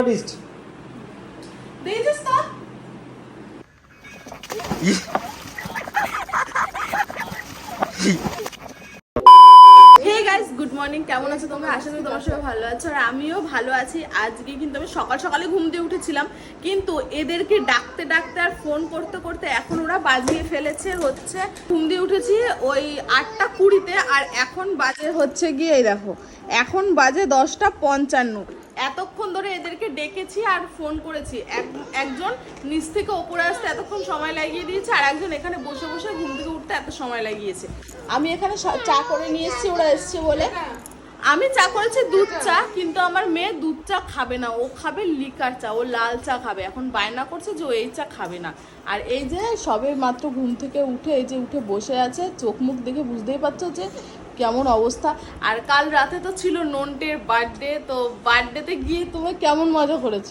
Hey guys good morning কেমন আছো তোমরা? আশা করি তোমার সবাই ভালো আছো। আর আমিও ভালো আছি। আজকে কিন্তু আমি সকাল সকালে ঘুম দিয়ে উঠেছিলাম। কিন্তু এদেরকে ডাকতে ডাকতে আর ফোন করতে করতে এখন ওরা বাজিয়ে ফেলেছে, হচ্ছে ঘুম দিয়ে উঠেছি ওই আটটা কুড়িতে। আর এখন বাজে হচ্ছে গিয়ে দেখো, এখন বাজে দশটা পঞ্চান্ন। এতক্ষণ ডেকেছি আর ফোন করেছি। এক- একজন নিচ থেকে ওপরে আসতে এতক্ষণ সময় লাগিয়ে দিয়েছে আর একজন এখানে বসে বসে ঘুম থেকে উঠতে এত সময় লাগিয়েছে। আমি এখানে চা করে নিয়ে এসেছি, ওরা এসছে বলে। আমি চা করেছি দুধ চা, কিন্তু আমার মেয়ে দুধ চা খাবে না। ও খাবে লিকার চা, ও লাল চা খাবে। এখন বায়না করছে যে ও এই চা খাবে না। আর এই যে সবে মাত্র ঘুম থেকে উঠে, এই যে উঠে বসে আছে, চোখ মুখ দেখে বুঝতেই পারছ যে কেমন অবস্থা? আর কাল রাতে তো ছিল নন্টের বার্থডে তো বার্থডেতে গিয়ে তুমি কেমন মজা করেছ?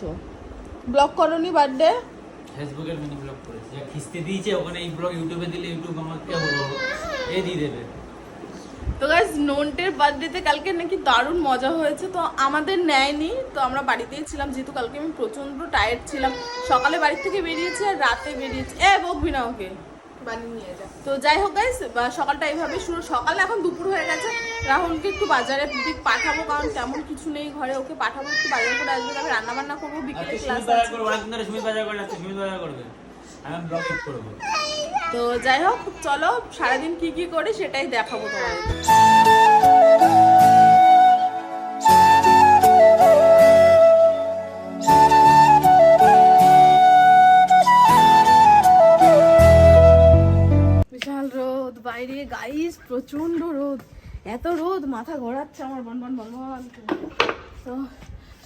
ব্লগ করনি বার্থডে? ফেসবুকের মিনি ব্লগ করেছি। যা খিস্তি দিয়েছে ওখানে এই ব্লগ ইউটিউবে দিলে ইউটিউব আমাকে এ দিয়ে দেবে। তো গাইজ নন্টের বার্থডেতে কালকে নাকি দারুণ মজা হয়েছে। তো আমাদের নেয়নি তো আমরা বাড়িতেই ছিলাম। যেহেতু কালকে আমি প্রচণ্ড টায়ার্ড ছিলাম। সকালে বাড়ি থেকে বেরিয়েছি আর রাতে বেরিয়েছি। এ বকবি না ওকে। তো যাই হোক গাইস সকালটা এইভাবে শুরু সকাল এখন দুপুর হয়ে গেছে। রাহুলকে একটু বাজারের দিক পাঠাবো কারণ তেমন কিছু নেই ঘরে। ওকে পাঠাবো একটু বাজার করে আসবে আমি রান্না বান্না করব বিকেলে ক্লাস বাজার বাজার বাজার করব। তো যাই হোক চলো সারাদিন কি কি করে সেটাই দেখাবো তোমাদের। বাইরে গাইস প্রচণ্ড রোদ। এত রোদ, মাথা ঘোরাচ্ছে আমার বন বন বন তো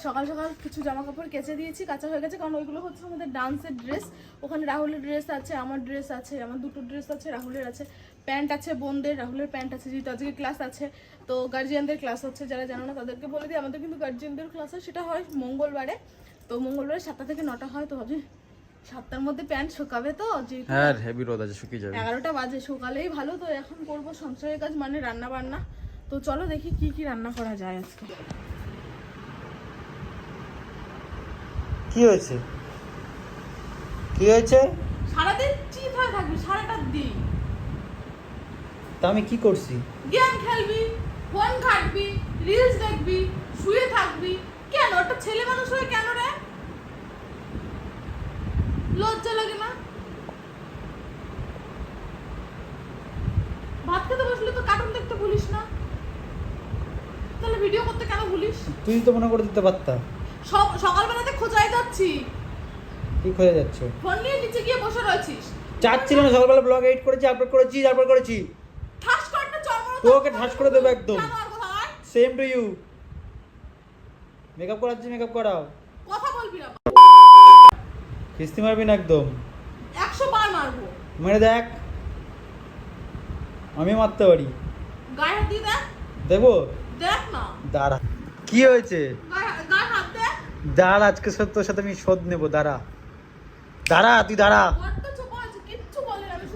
সকাল সকাল কিছু জামা কাপড় কেচে দিয়েছি, কাঁচা হয়ে গেছে, কারণ ওইগুলো হচ্ছে আমাদের ডান্সের ড্রেস ওখানে রাহুলের ড্রেস আছে, আমার ড্রেস আছে, আমার দুটো ড্রেস আছে, রাহুলের আছে, প্যান্ট আছে, বোনদের, রাহুলের প্যান্ট আছে, যেহেতু আজকে ক্লাস আছে। তো গার্জিয়ানদের ক্লাস হচ্ছে যারা জানো না, তাদেরকে বলে দিই, আমাদের কিন্তু গার্জিয়ানদের ক্লাস হয়, সেটা হয় মঙ্গলবারে। তো মঙ্গলবারে সাতটা থেকে নটা হয়, তো ভাবছি সাতটার মধ্যে প্যান্ট শুকাবে তো যেহেতু হ্যাঁ হেভি রোদ আছে শুকিয়ে যাবে। এগারোটা বাজে সকালেই ভালো। তো এখন করব সংসারের কাজ মানে রান্না বান্না তো চলো দেখি কি কি রান্না করা যায় আজকে। কি হয়েছে? কি হয়েছে? সারাদিন চিত হয়ে থাকবি? সারাটা দিন। তা আমি কি করছি? গেম খেলবি ফোন ঘাটবি রিলস দেখবি শুয়ে থাকবি। কেন? একটা ছেলে মানুষ হয়ে কেন রে? লজ্জা লাগে না ভাত খেতে বসলে তো কার্টুন দেখতে ভুলিস না। তাহলে ভিডিও করতে কেন ভুলিস? তুই তো মনে করে দিতে পারতা। সকালবেলাতে খোঁজাই যাচ্ছি। কি খোঁজা যাচ্ছ। ফোন নিয়ে নিচে গিয়ে বসে রয়েছিস। চাচ্ছিল না সকালবেলা ব্লগ এডিট করেছি আপলোড করেছি আপলোড করেছি। ঠাস করে একটা চড় মারো তোকে ঠাস করে দেবো একদম। সেম টু ইউ মেকআপ করাচ্ছি মেকআপ করাও। কথা বলবি না। কিস্তি মারবি না একদম? একশো বার মারবো। মেরে দেখ। আমি মারতে পারি। গায়ে হাত দিয়ে দেখ। দেবো? দেখ না। দাঁড়া। কি হয়েছে? গায়ে গায়ে হাত দে। দাঁড়া আজকে সব তোর সাথে আমি শোধ নেব দাঁড়া। দাঁড়া তুই দাঁড়া।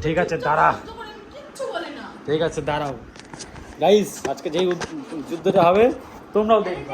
ঠিক আছে, দাঁড়া। ঠিক আছে দাঁড়াও। গাইস আজকে যেই যুদ্ধটা হবে তোমরাও দেখবে।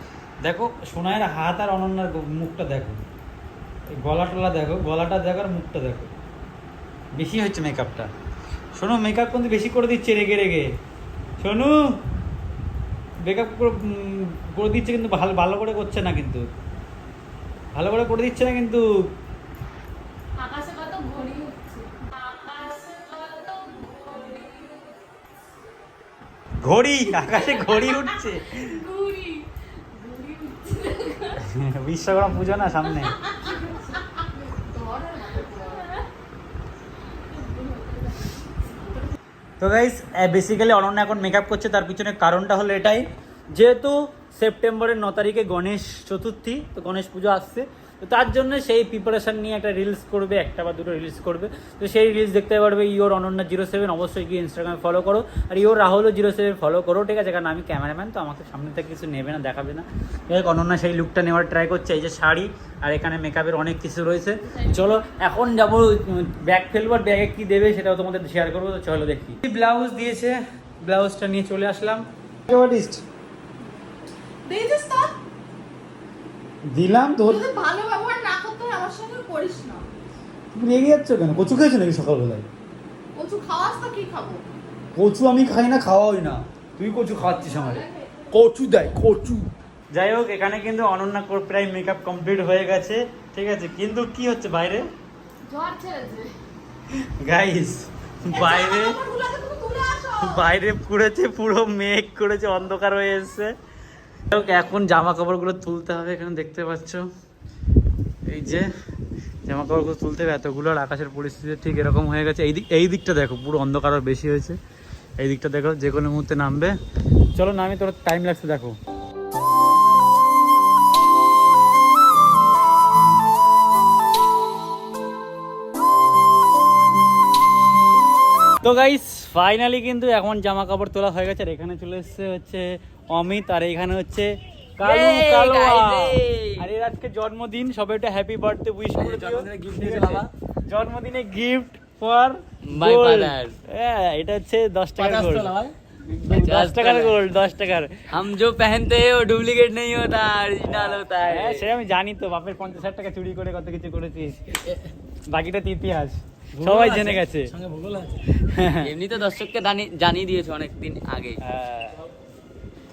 দেখো সোনায়ের হাত আর অনন্যার মুখটা দেখো। গলা টলা দেখো গলাটা দেখো আর মুখটা দেখো। বেশি হচ্ছে মেকআপটা শোনো মেকআপ কিন্তু বেশি করে দিচ্ছে রেগে রেগে। শোনু মেকআপ করে দিচ্ছে কিন্তু ভালো ভালো করে করছে না কিন্তু। ভালো করে করে দিচ্ছে না কিন্তু। ঘড়ি আকাশে ঘুড়ি উঠছে। বিশ্বকর্মা পুজো না সামনে। তো গাইস বেসিক্যালি অনন্যা এখন মেকআপ করছে, তার পিছনে কারণটা হলো এটাই। যেহেতু সেপ্টেম্বরের ন তারিখে গণেশ চতুর্থী, তো গণেশ পুজো আসছে। তো তার জন্য সেই প্রিপারেশন নিয়ে একটা রিলস করবে একটা বা দুটো রিলস করবে। তো সেই রিলস দেখতে পারবে ইওর অনন্যা জিরো সেভেন অবশ্যই গিয়ে ইনস্টাগ্রামে ফলো করো। আর ইওর রাহুলও জিরো সেভেন ফলো করো ঠিক আছে? কারণ আমি ক্যামেরাম্যান তো আমাকে সামনে থেকে কিছু নেবে না দেখাবে না। যাই হোক অনন্যা সেই লুকটা নেওয়ার ট্রাই করছে। এই যে শাড়ি আর এখানে মেকআপের অনেক কিছু রয়েছে। চলো এখন যাব ব্যাগ ফেলব আর ব্যাগে কী দেবে সেটাও তোমাদের শেয়ার করব। তো চলো দেখি। ব্লাউজ দিয়েছে ব্লাউজটা নিয়ে চলে আসলাম। আর্টিস্ট দিলাম তোর ভালো ব্যবহার না করতে আমার সঙ্গে করিস না। তুমি রেগে যাচ্ছ কেন? কচু খেয়েছো নাকি সকালবেলায়? কচু খাওয়াস তো কি খাব? কচু আমি খাই না খাওয়াই না। তুই কচু খাওয়াচ্ছিস আমারে। কচু দেয় কচু। যাই হোক এখানে কিন্তু অনন্যা কোর প্রায় মেকআপ কমপ্লিট হয়ে গেছে ঠিক আছে? কিন্তু কি হচ্ছে বাইরে? জ্বর ছেড়েছে। গাইস বাইরে। বাইরে পুড়েছে পুরো মেঘ করেছে অন্ধকার হয়ে এসছে। এখন জামা কাপড়গুলো তুলতে হবে, এখানে দেখতে পাচ্ছ। এই যে জামা কাপড়গুলো তুলতে হবে, এতগুলো আর আকাশের পরিস্থিতি ঠিক এরকম হয়ে গেছে। এই দিক, এই দিকটা দেখো, পুরো অন্ধকার আর বেশি হয়েছে। এই দিকটা দেখো, যে কোনো মুহূর্তে নামবে। চলো নামে তোর টাইম লাগছে দেখো। তো গাইস ফাইনালি কিন্তু এখন জামা কাপড় তোলা হয়ে গেছে, আর এখানে চলে এসেছে হচ্ছে অমিত আর এখানে হচ্ছে কালু Yay, কালোয়া guys, yay! আর এর আজকে জন্মদিন সবাই একটা হ্যাপি বার্থডে উইশ করে দিও জন্মদিনে gift ঠিক দিয়েছে আছে? বাবা। জন্মদিনে গিফট ফর My father. হ্যাঁ এটা হচ্ছে দশ টাকার গোল্ড पचास দশ টাকার টাকা। গোল্ড দশ টাকার हम जो पहनते हैं वो डुप्लीकेट नहीं होता ओरिजिनल होता হ্যাঁ है সে আমি জানি তো বাপের পঞ্চাশ হাজার টাকা চুরি করে কত কিছু করেছিস বাকিটা তো ইতিহাস সবাই জেনে গেছে এমনি তো দর্শককে জানি- জানিয়ে দিয়েছে অনেক দিন আগে হ্যাঁ।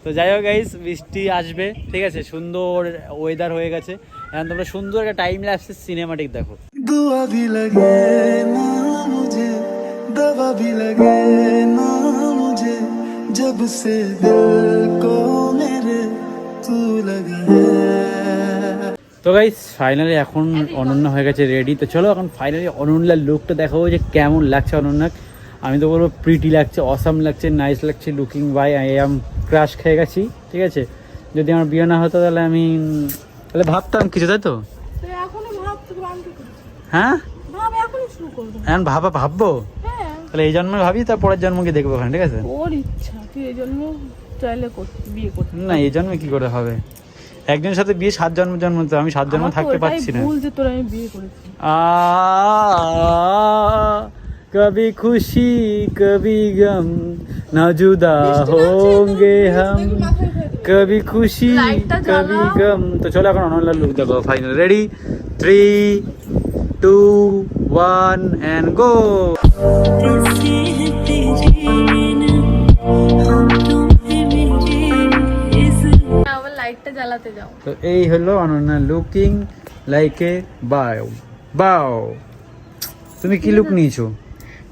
তো যাই হোক গাইস বৃষ্টি আসবে ঠিক আছে সুন্দর ওয়েদার হয়ে গেছে এখন তোমরা সুন্দর একটা টাইম ল্যাপসে সিনেমাটিক দেখো दुआ भी लगे ना मुझे दवा भी लगे ना मुझे जब से दिल को मेरे तू लगा है তো গাইস ফাইনালি এখন অনন্যা হয়ে গেছে রেডি তো চলো এখন ফাইনালি অনন্যার লুকটা দেখাবো যে কেমন লাগছে অনন্যা আমি তো বলব প্রিটি লাগছে অসাম লাগছে নাইস লাগছে looking by I am crush খেয়ে গেছি ঠিক আছে? যদি আমার বিয়ে না হতো তাহলে আমি তাহলে ভাবতাম কিছু তাই তো? হ্যাঁ? এখন ভাবা ভাববো? হ্যাঁ। তাহলে এই জন্মে ভাবি তার পরের জন্মকে দেখব ওখানে ঠিক আছে? ওর ইচ্ছা তুই এই জন্য চাইলে বিয়ে করতে না এই জন্মে কি করে হবে? একজনের সাথে বিয়ে সাত জন্ম জন্ম তো আমি সাত জন্ম থাকতে পারছি না। ভুল যে তোর আমি বিয়ে করেছি। आ कभी खुशी कभी गम न जुदा होंगे हम कभी खुशी লাইটটা कभी জ্বালাও। गम তো চলো এখন অনলাইন লুক দেখো final ready three two one and go আবার লাইটটা জ্বালাতে যাও তো এই হলো অনন্যা লুকিং লাইক এ বাও বাও তুমি কি লুক নিয়েছো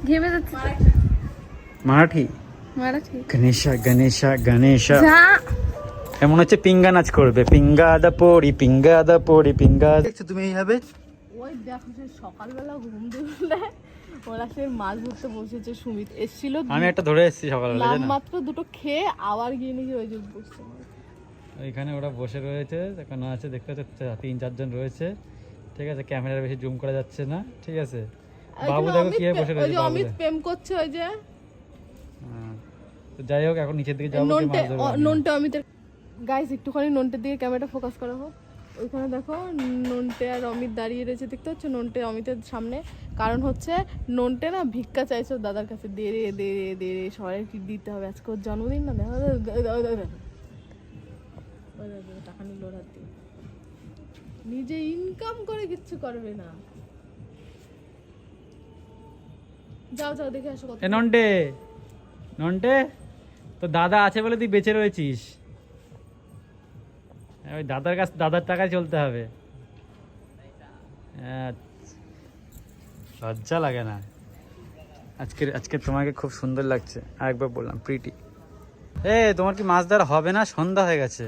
ঘেমে যাচ্ছে মারাঠি? মারাঠি। গণেশা গণেশা গণেশা। এমন হচ্ছে? পিঙ্গা নাচ করবে। পিঙ্গা দা পড়ি পিঙ্গা দা পড়ি পিঙ্গা দেখছ তুমি এইভাবে? ওই দেখো সে সকালবেলা ঘুম দিলে ওরা সে মাছ ধরতে বসেছে সুমিত এসছিল আমি একটা ধরে এসেছি সকালবেলা জানো মাত্র দুটো খেয়ে আবার গিয়ে নাকি ওই যে বসছে। ওইখানে ওরা বসে রয়েছে এখন আছে দেখতে পাচ্ছ তিন চারজন রয়েছে। ঠিক আছে ক্যামেরার বেশি জুম করা যাচ্ছে না ঠিক আছে? বাবু দেখো কি বসে ওই যে অমিত প্রেম করছে ওই যে। হ্যাঁ। তো যাই হোক এখন নিচের দিকে যাব নন্টে। নন্টে অমিতের গাইস একটুখানি নন্টের দিকে ক্যামেরাটা ফোকাস করা হোক ওইখানে দেখো নন্টে আর অমিত দাঁড়িয়ে রয়েছে দেখতে হচ্ছে নন্টে অমিতের সামনে। কারণ হচ্ছে নন্টে না ভিক্ষা চাইছে দাদার কাছে। দে রে দে রে দে রে সবাই কি দিতে হবে? আজকে ওর জন্মদিন না? দেখো টাকা নিল। নিজে ইনকাম করে কিচ্ছু করবে না। এ নন্টে নন্টে তো দাদা আছে বলে তুই বেঁচে রয়েছিস। ওই দাদার কাছ, দাদার টাকায় চলতে হবে। লজ্জা লাগে না। আজকে আজকে তোমাকে খুব সুন্দর লাগছে। আরেকবার বললাম প্রিটি এ, তোমার কি মাছ ধরা হবে না? সন্ধ্যা হয়ে গেছে।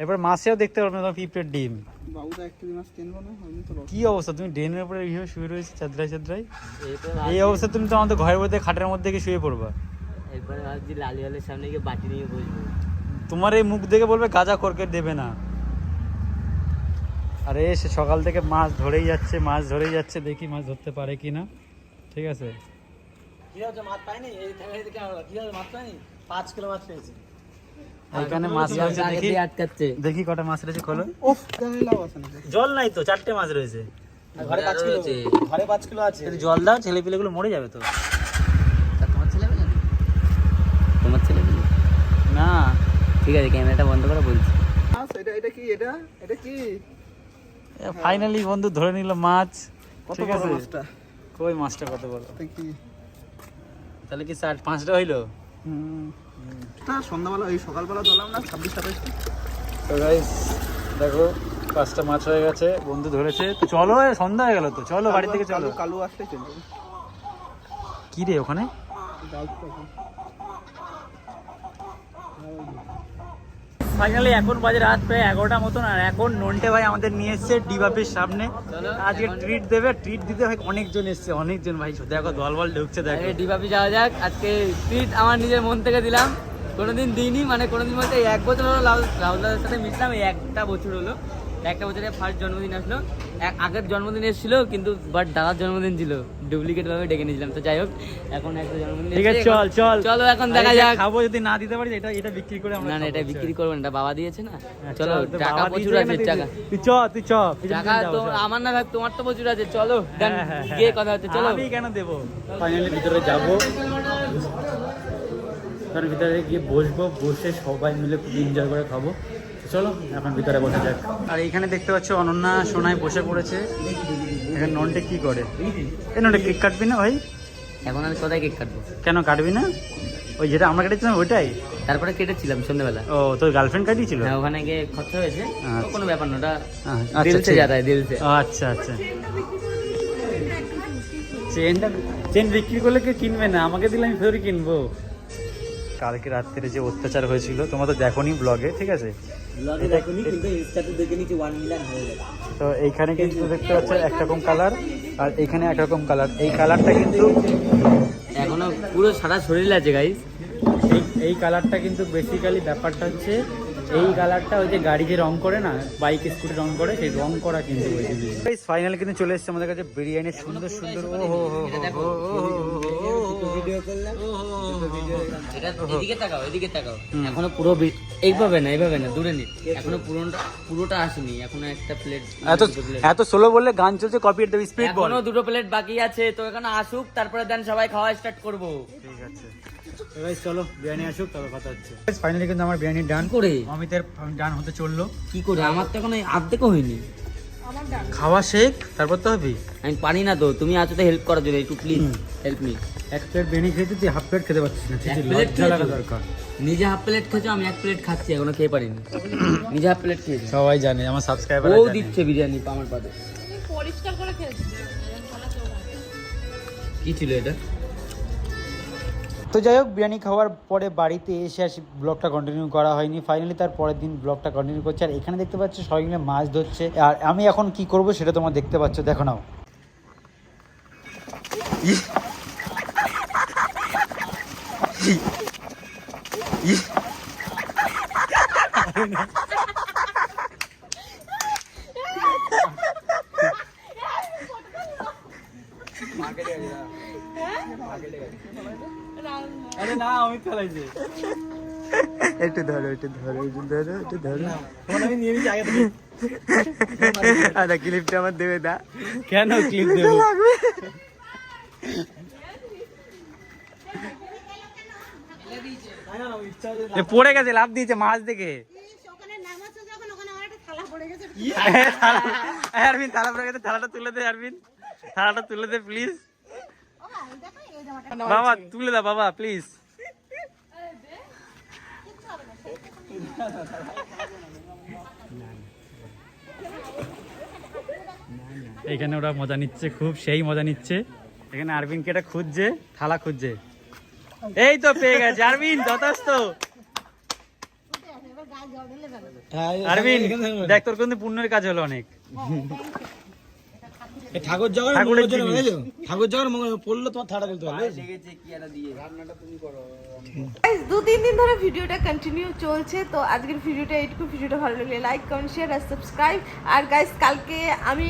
এবার মাছেও দেখতে পারবে না পিঁপড়ের ডিম। বাবুটা এক কেজি মাছ কিনবো না? আমি তো কি অবস্থা? তুমি ড্রেনের উপরে এইভাবে শুয়ে রয়েছে চাদরাই চাদরাই এই অবস্থা তুমি তো আমাদের ঘরের মধ্যে খাটের মধ্যে গিয়ে শুয়ে পড়বা। এরপরে ভাবছি লালি লালিওয়ালের সামনে গিয়ে বাটি নিয়ে বসবো। তোমার এই মুখ দেখে বলবে গাজা করকে দেবে না। আরে সে সকাল থেকে মাছ ধরেই যাচ্ছে মাছ ধরেই যাচ্ছে দেখি মাছ ধরতে পারে কি না। ঠিক আছে? কি হচ্ছে মাছ পাইনি? এই থেকে থেকে কি হচ্ছে মাছ পাইনি? পাঁচ কিলো মাছ পেয়েছি। এইখানে মাছ রয়েছে দেখি। আটকাচ্ছে। দেখি কটা মাছ রয়েছে খোলো। আছে না জল নাই তো চারটে মাছ রয়েছে। ঘরে পাঁচ কিলো রয়েছে। ঘরে পাঁচ কিলো আছে। যদি জল দাও ছেলে পিলেগুলো মরে যাবে তো। তোমার ছেলে তোমার ছেলে না। ঠিক আছে ক্যামেরাটা বন্ধ করে বলছি। এটা এটা কি এটা? এটা কি? ফাইনালি বন্ধু ধরে নিল মাছ। কত ঠিক বড় আছে। মাছটা? কই মাছটা কত বড়? তাহলে কি চার পাঁচটা হইল? হুম। তা সন্ধ্যাবেলা ওই সকালবেলা ধরলাম না ছাব্বিশ সাতাশ। তো গাইস দেখো পাঁচটা মাছ হয়ে গেছে বন্ধু ধরেছে। তো চলো সন্ধ্যা হয়ে গেল তো চলো বাড়ি থেকে চলো কালু কালু আসলে চলে। কি রে ওখানে? ফাইনালি এখন বাজে রাত প্রায় এগারোটা মতন আর এখন নন্টে ভাই আমাদের নিয়ে এসছে ডিবাপের সামনে। আজকে ট্রিট দেবে ট্রিট দিতে ভাই অনেকজন এসছে অনেকজন ভাই। দেখো দল বল ঢুকছে দেখো। ডিবাপি যাওয়া যাক আজকে ট্রিট আমার নিজের মন থেকে দিলাম। কোনোদিন দিইনি মানে কোনোদিন বলতে এক বছর হলো লাউ লাউ দাদার সাথে মিশলাম এই একটা বছর হলো। একটা বছরে ফার্স্ট জন্মদিন আসলো। আগের জন্মদিন এসেছিল কিন্তু বাট দাদার জন্মদিন ছিল। ডুপ্লিকেট ভাবে ডেকে নিয়েছিলাম তো যাই হোক এখন একটা জন্মদিন ঠিক আছে চল চল। চলো এখন দেখা যাক। খাব যদি না দিতে পারি এটা এটা বিক্রি করে আমরা না না এটা চল। বিক্রি করবেন এটা বাবা দিয়েছে না। হ্যাঁ, চলো টাকা প্রচুর আছে টাকা। তুই- তুই চ তুই চ টাকা তো আমার না থাক তোমার তো প্রচুর আছে চলো done। হ্যাঁ, হ্যাঁ, গিয়ে। কথা হচ্ছে চলো। আমি কেন দেবো? ফাইনালি ভিতরে যাব। কারণ ভিতরে গিয়ে বসবো বসে সবাই মিলে খুব এনজয় করে খাব। চলো এখন ভিতরে বসে যাক। আর এইখানে দেখতে পাচ্ছ অনন্যা সোনায় বসে পড়েছে। এখানে ননটে কি করে? এই ননটে কেক কাটবি না ভাই? এখন আমি কোথায় কেক কাটবো। কেন কাটবি না? ওই যেটা আমরা কেটেছিলাম ওইটাই? তারপরে কেটেছিলাম সন্ধ্যেবেলা। ও তোর গার্লফ্রেন্ড কাটিয়েছিল? হ্যাঁ ওখানে গিয়ে খরচা হয়েছে। আচ্ছা। কোনো ব্যাপার না ওটা আচ্ছা, দিলসে ঠিক। যাতা দিলসে। আচ্ছা আচ্ছা। চেনটা চেন বিক্রি করলে কেউ কিনবে না? আমাকে দিলে আমি ফেরই কিনবো। কালকে রাত্রে যে অত্যাচার হয়েছিল তোমরা তো দেখোনি ব্লগে ঠিক আছে? তো এইখানে কিন্তু দেখতে পাচ্ছ একরকম কালার আর এইখানে একরকম কালার এই কালারটা কিন্তু এখনও পুরো সারা শরীর আছে গাইস এই এই কালারটা কিন্তু বেসিক্যালি ব্যাপারটা হচ্ছে এই কালারটা ওই যে গাড়ি যে রং করে না বাইক স্কুটি রং করে সেই রং করা কিন্তু ফাইনাল কিন্তু চলে এসেছে আমাদের কাছে বিরিয়ানি সুন্দর সুন্দর ও হো হো হো ভিডিও করলাম এদিকে তাকাও এদিকে তাকাও। এখনও পুরো এইভাবে না এইভাবে না দূরে নি এখনও পুরোটা পুরোটা আসেনি এখনও একটা প্লেট এত এত স্লো বললে গান চলছে কপি স্পিড বল এখনও দুটো প্লেট বাকি আছে তো এখানে আসুক তারপরে দেন সবাই খাওয়া স্টার্ট করব। ঠিক আছে। এবার চলো বিরিয়ানি আসুক তবে কথা হচ্ছে। ফাইনালি কিন্তু আমার বিরিয়ানি ডান করে? অমিতের ডান হতে চলল। কি করে? আমার তো এখন হয়নি। খাওয়া শেখ তারপর তো হবে। আমি পারি না তো তুমি আছো তো হেল্প করার জন্য একটু প্লিজ হেল্প মি এক প্লেট বিরিয়ানি খেতে তুই হাফ প্লেট খেতে পারছিস না? দরকার। নিজে হাফ প্লেট খেয়েছো আমি এক প্লেট খাচ্ছি এখনও খেয়ে পারিনি। নিজে হাফ প্লেট খেয়েছি। সবাই জানে আমার সাবস্ক্রাইবার ও দিচ্ছে বিরিয়ানি আমার পাতে পরিষ্কার করে খেয়েছি কি ছিল এটা? তো যাই হোক, বিরিয়ানি খাওয়ার পরে বাড়িতে এসে আসি ব্লগটা কন্টিনিউ করা হয়নি। ফাইনালি তার পরের দিন ব্লগটা কন্টিনিউ করছে। আর এখানে দেখতে পাচ্ছ, সবাই মিলে মাছ ধরছে। আর আমি এখন কি করব সেটা তোমরা দেখতে পাচ্ছ, দেখো নাও। আরে না আমি চালাইছি একটু ধরো একটু ধরো একটু ধরো একটু ধরো। আমি নিয়ে নিয়েছি আগে থেকে। আচ্ছা ক্লিপটা আমার দেবে দা। কেন ক্লিপ দেবো? এ পড়ে গেছে লাভ দিয়েছে মাছ দেখে। আরবিন থালা পড়ে গেছে থালাটা তুলে দে আরবিন থালাটা তুলে দে প্লিজ বাবা তুলে দা বাবা প্লিজ এখানে ওরা মজা নিচ্ছে খুব সেই মজা নিচ্ছে। এখানে আরবিনকে এটা খুঁজছে থালা খুঁজছে। এই তো পেয়ে গেছে আরবিন যথেষ্ট। আরবিন দেখ তোর কিন্তু পুণ্যের কাজ হলো অনেক। ঠাকুর জগর? ঠাকুর জগর মঙ্গল পড়ল তোমার থাড়া ফেলতে হবে Guys, দু তিন দিন ধরে ভিডিওটা কন্টিনিউ চলছে তো আজকের ভিডিওটা এইটুকু। ভিডিওটা ভালো লাগলে লাইক কমেন্ট শেয়ার আর সাবস্ক্রাইব আর কালকে আমি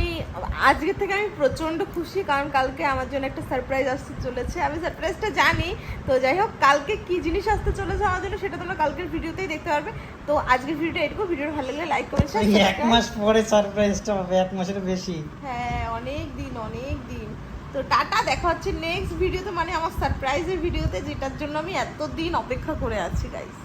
আজকের থেকে আমি প্রচণ্ড খুশি কারণ কালকে আমার জন্য একটা সারপ্রাইজ আসতে চলেছে। আমি সারপ্রাইজটা জানি তো যাই হোক কালকে কি জিনিস আসতে চলেছে আমার জন্য সেটা তোমরা কালকের ভিডিওতেই দেখতে পারবে। তো আজকের ভিডিওটা এইটুকু। ভিডিওটা ভালো লাগলে লাইক কমেন্ট শেয়ার এক মাস পরে সারপ্রাইজটা হবে এক মাসের বেশি। হ্যাঁ অনেক দিন অনেক দিন। তো টাটা, দেখা হচ্ছে নেক্সট ভিডিওতে মানে আমার সারপ্রাইজের ভিডিওতে যেটার জন্য আমি এতদিন অপেক্ষা করে আছি গাইস